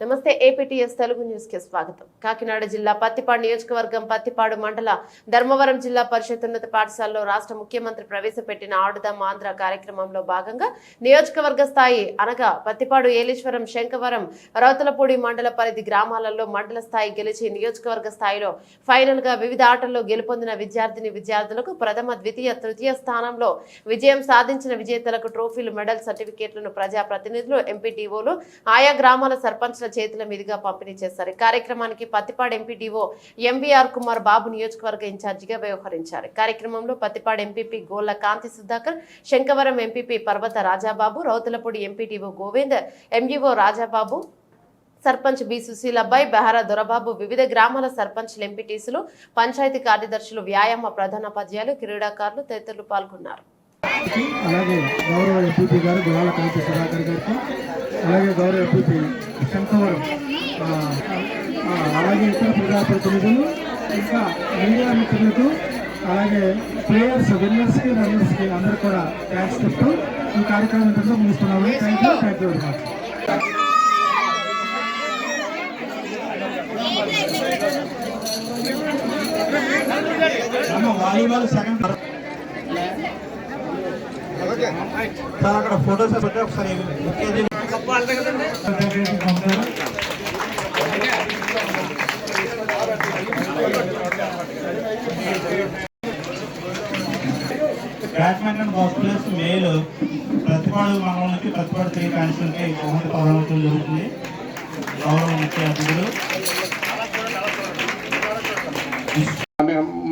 నమస్తే ఏపీటీఎస్ తెలుగు న్యూస్కి స్వాగతం. కాకినాడ జిల్లా పత్తిపాడు నియోజకవర్గం పత్తిపాడు మండల ధర్మవరం జిల్లా పరిషత్ ఉన్నత పాఠశాలలో రాష్ట్ర ముఖ్యమంత్రి ప్రవేశపెట్టిన ఆడుదాం ఆంధ్ర కార్యక్రమంలో భాగంగా నియోజకవర్గ స్థాయి అనగా పత్తిపాడు ఏలేశ్వరం శంకవరం రౌతలపూడి మండల పరిధి గ్రామాలలో మండల స్థాయి గెలిచి నియోజకవర్గ స్థాయిలో ఫైనల్గా వివిధ ఆటల్లో గెలుపొందిన విద్యార్థిని విద్యార్థులకు ప్రథమ ద్వితీయ తృతీయ స్థానంలో విజయం సాధించిన విజేతలకు ట్రోఫీలు మెడల్ సర్టిఫికేట్లను ప్రజాప్రతినిధులు ఎంపీటీఓలు ఆయా గ్రామాల సర్పంచ్ సర్పంచ్ల చేతుల మీదుగా పంపిణీ చేశారు కార్యక్రమానికి పత్తిపాడు ఎంపీడీఓ ఎంవీఆర్ కుమార్ బాబు నియోజకవర్గ ఇన్ఛార్జిగా వ్యవహరించారు. కార్యక్రమంలో Prathipadu MPP Golla Kanthi Sudhakar Sankavaram MPP Parvatha Rajababu Rauthulapudi MPDO Govind MEO Rajababu sarpanch B Sushilabbai Behara Dorababu వివిధ గ్రామాల సర్పంచ్లు ఎంపీటీసులు పంచాయతీ కార్యదర్శులు వ్యాయామ ప్రధానోపాధ్యాయులు క్రీడాకారులు తదితరులు పాల్గొన్నారు. అలాగే గౌరవ ఎంపీపీ గారు గులాల కాంతి సుధాకర్ గారికి అలాగే గౌరవ ఎంపీపీ ఆ, అలాగే ఇతర ప్రజాప్రతినిధులు ఇంకా మీడియా మిత్రులకు అలాగే ప్లేయర్స్ విన్నర్స్కి రన్నర్స్కి అందరూ కూడా థ్యాంక్స్ చెప్తూ ఈ కార్యక్రమం ఇంతలో ముగిస్తున్నాము. Thank you thank you very much volleyball second sir అక్కడ ఫోటోస్ ఒకసారి ఒకేది బ్యాడ్మింటన్ ఫస్ట్ ప్లేస్ మేలు ప్రతిపాడు మండలానికి ప్రతిపాడు త్రీ కాన్స్టిట్యూన్కి బహుమతి ప్రారంభించడం జరుగుతుంది. గౌరవ ముఖ్య అతిథులు.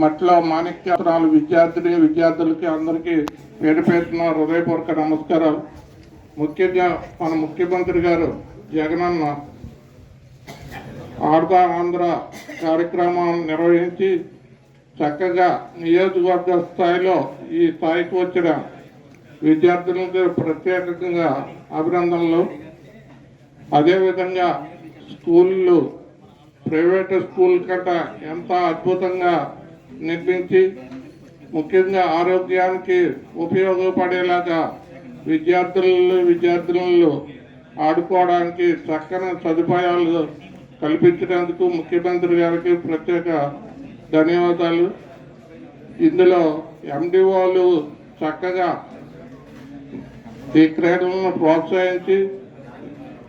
మట్ల మాణిక్యాలు విద్యార్థులు విద్యార్థులకి అందరికీ పేరు పేరున హృదయపూర్వక నమస్కారాలు. ముఖ్యంగా మన ముఖ్యమంత్రి గారు జగనన్న ఆడతా ఆంధ్ర కార్యక్రమం నిర్వహించి చక్కగా నియోజకవర్గ స్థాయిలో ఈ స్థాయికి వచ్చిన విద్యార్థులకు ప్రత్యేకంగా అభినందనలు. అదేవిధంగా స్కూళ్ళు ప్రైవేట్ స్కూల్ కంటే ఎంత అద్భుతంగా నిర్మించి ముఖ్యంగా ఆరోగ్యానికి ఉపయోగపడేలాగా విద్యార్థులు విద్యార్థులను ఆడుకోవడానికి చక్కని సదుపాయాలు కల్పించినందుకు ముఖ్యమంత్రి గారికి ప్రత్యేక ధన్యవాదాలు. ఇందులో ఎండిఓలు చక్కగా ఈ క్రీడలను ప్రోత్సహించి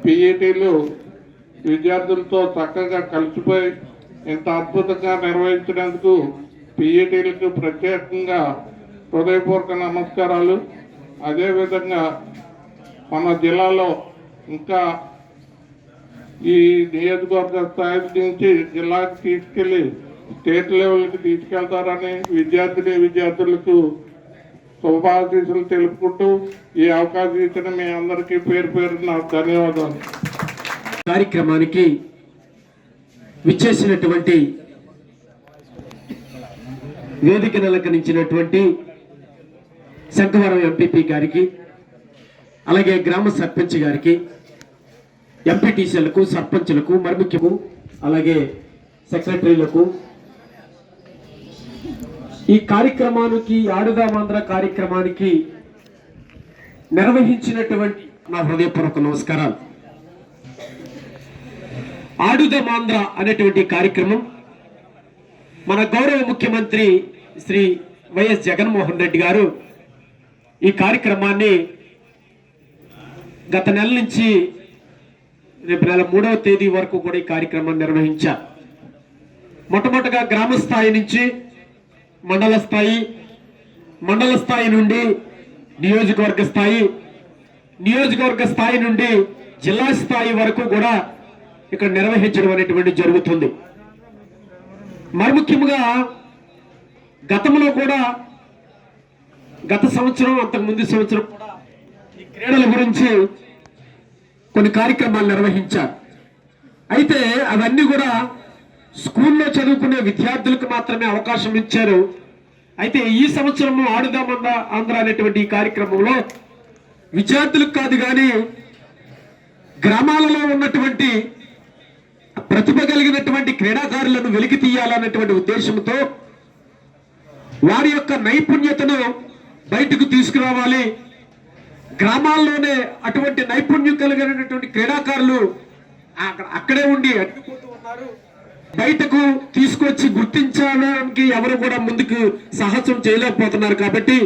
పిఈటీలు విద్యార్థులతో చక్కగా కలిసిపోయి ఇంత అద్భుతంగా నిర్వహించినందుకు పిఈటీలకు ప్రత్యేకంగా హృదయపూర్వక నమస్కారాలు. అదేవిధంగా మన జిల్లాలో ఇంకా ఈ నియోజకవర్గ స్థాయి నుంచి జిల్లాకి తీసుకెళ్ళి స్టేట్ లెవెల్కి తీసుకెళ్తారని విద్యార్థిని విద్యార్థులకు శుభాశీసులు తెలుపుకుంటూ ఈ అవకాశం ఇచ్చిన మీ అందరికీ పేరు పేరున ధన్యవాదాలు. కార్యక్రమానికి విచ్చేసినటువంటి వేదిక నిలకరించినటువంటి శంకవరం ఎంపీపీ గారికి అలాగే గ్రామ సర్పంచ్ గారికి ఎంపీటీసీలకు సర్పంచ్లకు మర్ముఖ్యకు అలాగే సెక్రటరీలకు ఈ కార్యక్రమానికి ఆడుదామాంధ్ర కార్యక్రమానికి నిర్వహించినటువంటి నా హృదయపూర్వక నమస్కారాలు. ఆడుదమాంధ్ర అనేటువంటి కార్యక్రమం మన గౌరవ ముఖ్యమంత్రి శ్రీ వైఎస్ జగన్మోహన్ రెడ్డి గారు ఈ కార్యక్రమాన్ని గత నెల నుంచి రేపు నెల మూడవ తేదీ వరకు కూడా ఈ కార్యక్రమాన్ని నిర్వహించారు. మొట్టమొదటిగా గ్రామ స్థాయి నుంచి మండల స్థాయి మండల స్థాయి నుండి నియోజకవర్గ స్థాయి నియోజకవర్గ స్థాయి నుండి జిల్లా స్థాయి వరకు కూడా ఇక్కడ నిర్వహించడం అనేటువంటి జరుగుతుంది. మరి ముఖ్యంగా గతంలో కూడా గత సంవత్సరం అంతకు ముందు సంవత్సరం కూడా ఈ క్రీడల గురించి కొన్ని కార్యక్రమాలు నిర్వహించారు. అయితే అవన్నీ కూడా స్కూల్లో చదువుకునే విద్యార్థులకు మాత్రమే అవకాశం ఇచ్చారు. అయితే ఈ సంవత్సరం ఆడుదామంద ఆంధ్ర అనేటువంటి ఈ కార్యక్రమంలో విద్యార్థులకు కాదు కానీ గ్రామాలలో ఉన్నటువంటి ప్రతిభ కలిగినటువంటి క్రీడాకారులను వెలికి తీయాలన్నటువంటి ఉద్దేశంతో వారి యొక్క నైపుణ్యతను బయటకు తీసుకురావాలి. గ్రామాల్లోనే అటువంటి నైపుణ్యం కలిగినటువంటి క్రీడాకారులు అక్కడ అక్కడే ఉండి అడ్డుకుంటూ ఉన్నారు. బయటకు తీసుకొచ్చి గుర్తించడానికి ఎవరు కూడా ముందుకు సాహసం చేయలేకపోతున్నారు కాబట్టి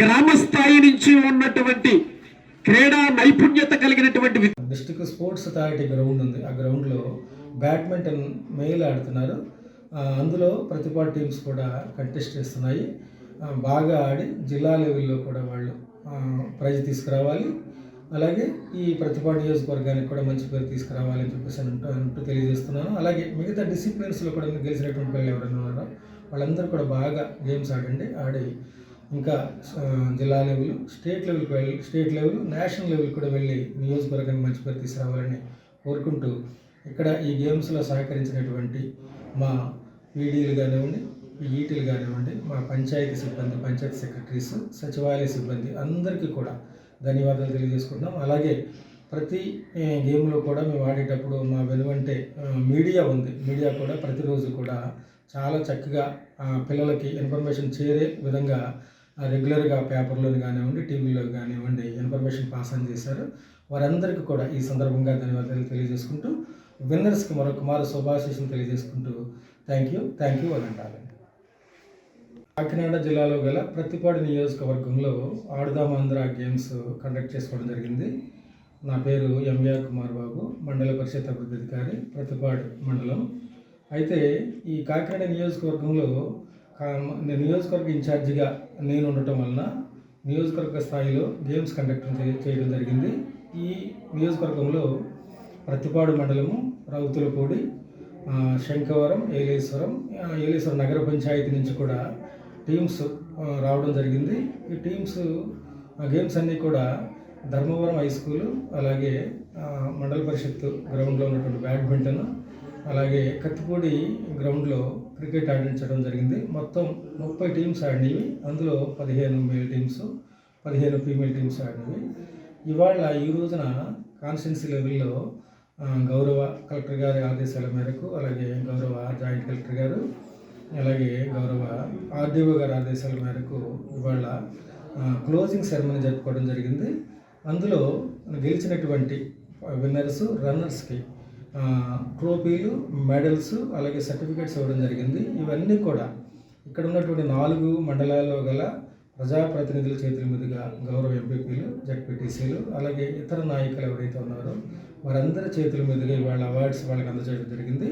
గ్రామ స్థాయి నుంచి ఉన్నటువంటి క్రీడా నైపుణ్యత కలిగినటువంటి district district sports authority ground ఉంది. ఆ గ్రౌండ్లో బ్యాడ్మింటన్ మెయిల్ ఆడుతున్నారు. అందులో ప్రతిభా టీమ్స్ కూడా కంటెస్ట్ చేస్తున్నాయి. బాగా ఆడి జిల్లా లెవెల్లో కూడా వాళ్ళు ప్రైజ్ తీసుకురావాలి. అలాగే ఈ ప్రతిభా నియోజకవర్గానికి కూడా మంచి పేరు తీసుకురావాలని చెప్పేసి అంటూ అంటూ తెలియజేస్తున్నాను. అలాగే మిగతా డిసిప్లిన్స్లో కూడా గెలిచినటువంటి పిల్లలు ఎవరైనా ఉన్నారో? వాళ్ళందరూ కూడా బాగా గేమ్స్ ఆడండి ఆడి ఇంకా జిల్లా లెవెల్ స్టేట్ లెవెల్కి వెళ్ళి స్టేట్ లెవెల్ నేషనల్ లెవెల్ కూడా వెళ్ళి నియోజకవర్గానికి మంచి పేరు తీసుకురావాలని కోరుకుంటూ ఇక్కడ ఈ గేమ్స్లో సహకరించినటువంటి మా పీడీలు కానివ్వండి ఈటీలు కానివ్వండి మా పంచాయతీ సిబ్బంది పంచాయతీ సెక్రటరీస్ సచివాలయ సిబ్బంది అందరికీ కూడా ధన్యవాదాలు తెలియజేసుకుంటున్నాం. అలాగే ప్రతి గేమ్లో కూడా మేము ఆడేటప్పుడు మా వెనువంటే మీడియా ఉంది. మీడియా కూడా ప్రతిరోజు కూడా చాలా చక్కగా పిల్లలకి ఇన్ఫర్మేషన్ చేరే విధంగా రెగ్యులర్గా పేపర్లోని కానివ్వండి టీవీలో కానివ్వండి ఇన్ఫర్మేషన్ పాస్ ఆన్ చేశారు. వారందరికీ కూడా ఈ సందర్భంగా ధన్యవాదాలు తెలియజేసుకుంటూ విన్నర్స్కి మరొక మారు శుభాశీషం తెలియజేసుకుంటూ థ్యాంక్ యూ థ్యాంక్ యూ అని అంటారు కాకినాడ జిల్లాలో గల ప్రతిపాడు నియోజకవర్గంలో ఆడుదాం ఆంధ్ర గేమ్స్ కండక్ట్ చేసుకోవడం జరిగింది. నా పేరు ఎంవిఆర్ కుమార్ బాబు మండల పరిషత్ అభివృద్ధి అధికారి ప్రతిపాడు మండలం. అయితే ఈ కాకినాడ నియోజకవర్గంలో కా- నేను నియోజకవర్గ ఇన్ఛార్జిగా నేను ఉండటం వలన నియోజకవర్గ స్థాయిలో గేమ్స్ కండక్ట్ చేయడం జరిగింది. ఈ నియోజకవర్గంలో ప్రతిపాడు మండలము రౌతులపూడి శంకవరం శంఖవరం ఏలేశ్వరం ఏలేశ్వరం నగర పంచాయతీ నుంచి కూడా టీమ్స్ రావడం జరిగింది. ఈ టీమ్స్ గేమ్స్ అన్నీ కూడా ధర్మవరం హై స్కూల్ అలాగే మండల పరిషత్ గ్రౌండ్లో ఉన్నటువంటి బ్యాడ్మింటన్ అలాగే కత్తిపూడి గ్రౌండ్లో క్రికెట్ ఆడించడం జరిగింది. మొత్తం ముప్పై టీమ్స్ ఆడినవి. అందులో పదిహేను మేల్ టీమ్స్ పదిహేను ఫీమేల్ టీమ్స్ ఆడినవి. ఇవాళ ఈ రోజున కాన్స్టిట్యున్సీ లెవెల్లో గౌరవ కలెక్టర్ గారి ఆదేశాల మేరకు అలాగే గౌరవ జాయింట్ కలెక్టర్ గారు అలాగే గౌరవ ఆర్డీఓ గారి ఆదేశాల మేరకు ఇవాళ క్లోజింగ్ సెరమనీ జరుపుకోవడం జరిగింది. అందులో గెలిచినటువంటి విన్నర్స్ రన్నర్స్కి ట్రోఫీలు మెడల్స్ అలాగే సర్టిఫికేట్స్ ఇవ్వడం జరిగింది. ఇవన్నీ కూడా ఇక్కడ ఉన్నటువంటి నాలుగు మండలాల్లో గల ప్రజాప్రతినిధుల చేతుల మీదుగా గౌరవ ఎంపీపీలు జడ్పీటీసీలు అలాగే ఇతర నాయకులు ఎవరైతే ఉన్నారో వారందరి చేతుల మీదుగా ఇవాళ అవార్డ్స్ వాళ్ళకి అందజేయడం జరిగింది.